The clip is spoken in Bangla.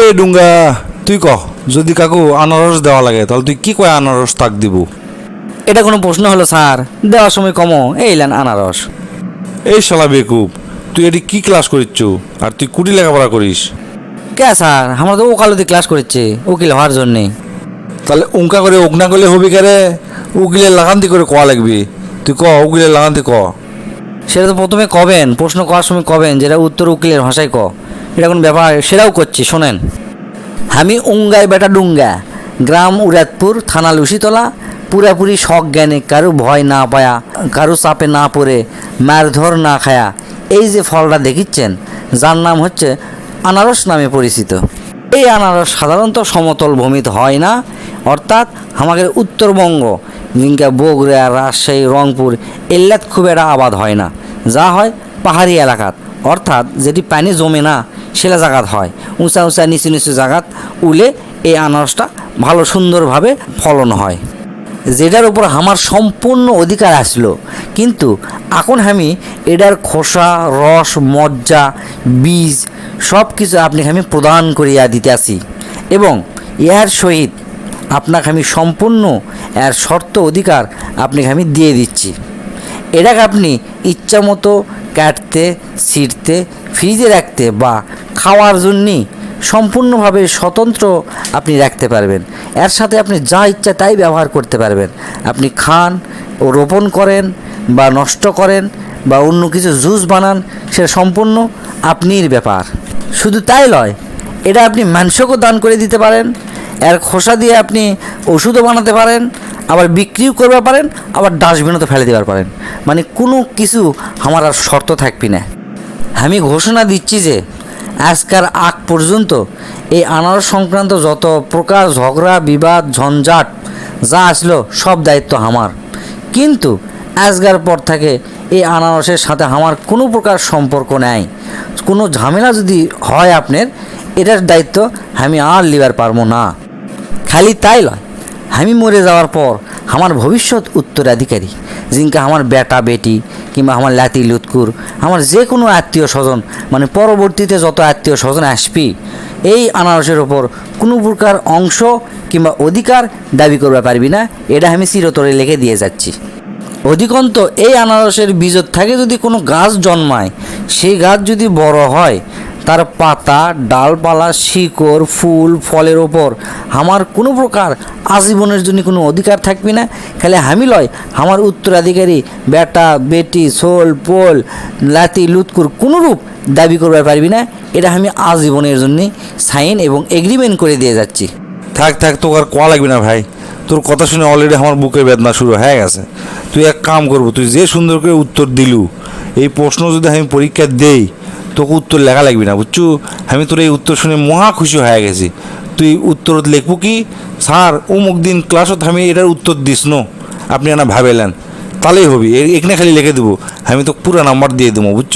এ ডুঙ্গা তুই ক যদি কাকু আনারস দেওয়া লাগে তাহলে তুই কি কয় আনারস তাক দিব? এটা কোনো প্রশ্ন হলো স্যার। দেওয়ার সময় কমো এইলেন আনারস। এই শালা বেকুব তুই এটি কি ক্লাস করিচ্ছ? আর তুই কুটি লেখাপড়া করিস? কে স্যার? আমরা তো ওকালতি ক্লাস করেছে উকিল হওয়ার জন্যে। তাহলে উঙ্কা করে উকনা করলে হবি কারে উকিলের লাগান্তি করে কয়া লাগবি? তুই ক উকিলের লাগান্তি ক? সেটা তো প্রথমে কবেন প্রশ্ন করার সময় কবেন যেটা উত্তর উকিলের ভাষায় ক। এটা কোনো ব্যাপার? সেটাও করছি, শোনেন। আমি উঙ্গায় বেটা ডুঙ্গা, গ্রাম উরাতপুর থানা লুসিতলা পুরাপুরি জ্ঞানে কারও ভয় না পায়া, কারও চাপে না পড়ে, মারধর না খায়া। এই যে ফলটা দেখিচ্ছেন, যার নাম হচ্ছে আনারস নামে পরিচিত। এই আনারস সাধারণত সমতল ভূমিতে হয় না, অর্থাৎ আমাদের উত্তরবঙ্গ, জিঙ্কা, বগুড়া, রাজশাহী, রংপুর এল্লাত খুব একটা আবাদ হয় না। যা হয় পাহাড়ি এলাকাত, অর্থাৎ যেটি পানি জমে না সেলা জাগাত হয়। উঁচা উঁচা নিচু নিচু জাগাত উলে এই আনারসটা ভালো সুন্দরভাবে ফলন হয়। যেটার উপর আমার সম্পূর্ণ অধিকার আসলো। কিন্তু এখন আমি এটার খোসা, রস, মজ্জা, বীজ সব কিছু আপনাকে আমি প্রদান করিয়া দিতে আসি এবং ইহার সহিত আপনাকে আমি সম্পূর্ণ এর শর্ত অধিকার আপনাকে আমি দিয়ে দিচ্ছি। এটাকে আপনি ইচ্ছা মতো কাটতে, ছিঁড়তে, ফ্রিজে রাখতে বা খাওয়ার জন্যই সম্পূর্ণভাবে স্বতন্ত্র আপনি রাখতে পারবেন। এর সাথে আপনি যা ইচ্ছা তাই ব্যবহার করতে পারবেন। আপনি খান ও রোপণ করেন বা নষ্ট করেন বা অন্য কিছু জুস বানান, সেটা সম্পূর্ণ আপনির ব্যাপার। শুধু তাই নয় এটা আপনি মাংসকেও দান করে দিতে পারেন, এর খোসা দিয়ে আপনি ওষুধও বানাতে পারেন, আবার বিক্রিও করতে পারেন, আবার ডাস্টবিনও তো ফেলে দেওয়ার পারেন। মানে কোনো কিছু আমার আর শর্ত থাকবি না। আমি ঘোষণা দিচ্ছি যে আজকার আগ পর্যন্ত এই আনারস সংক্রান্ত যত প্রকার ঝগড়া, বিবাদ, ঝঞ্ঝাট যা আসলো, সব দায়িত্ব আমার। কিন্তু আজকার পর থেকে এই আনারসের সাথে আমার কোনো প্রকার সম্পর্ক নেই। কোনো ঝামেলা যদি হয় আপনার, এটার দায়িত্ব আমি আর লিবার পারব না। খালি তাই নয় আমি মরে যাওয়ার পর আমার ভবিষ্যৎ উত্তরাধিকারী জিনকে আমার বেটা, বেটি কিংবা আমার লাতি, লুৎকুর, আমার যে কোনো আত্মীয় স্বজন মানে পরবর্তীতে যত আত্মীয় স্বজন আসবি, এই আনারসের ওপর কোনো প্রকার অংশ কিংবা অধিকার দাবি করবে পারবি না, এটা আমি চিরতরে লিখে দিয়ে যাচ্ছি। অধিকন্ত এই আনারসের বীজত থাকে যদি কোনো গাছ জন্মায়, সেই গাছ যদি বড় হয় তার পাতা, ডালপালা, শিকড়, ফুল, ফলের ওপর। আমার কোনো প্রকার আজীবনের জন্য কোনো অধিকার থাকবে না। খালি আমি লয় আমার উত্তরাধিকারী, বেটা, বেটি সোল পোল লাতি লুৎকুর কোনোরূপ দাবি করতে পারবি না। এটা আমি আজীবনের জন্য সাইন এবং এগ্রিমেন্ট করে দিয়ে যাচ্ছি। থাক থাক তোর আর কোয়া লাগবে না ভাই। তোর কথা শুনে অলরেডি আমার বুকে বেদনা শুরু হয়ে গেছে। তুই এক কাম করব, তুই যে সুন্দর করে উত্তর দিলু, এই প্রশ্ন যদি আমি পরীক্ষা দেই তোকে উত্তর লেখা লাগবে না, বুঝছু? আমি তোর এই উত্তর শুনে মহা খুশি হয়ে গেছি। তুই উত্তর লিখব কি? স্যার, অমুক দিন ক্লাসত আমি এটার উত্তর দিস, নো? আপনি আনা ভাবেলেন। তাহলেই হবি এখানে খালি লিখে দেবো। আমি তো পুরো নাম্বার দিয়ে দেবো, বুঝছ?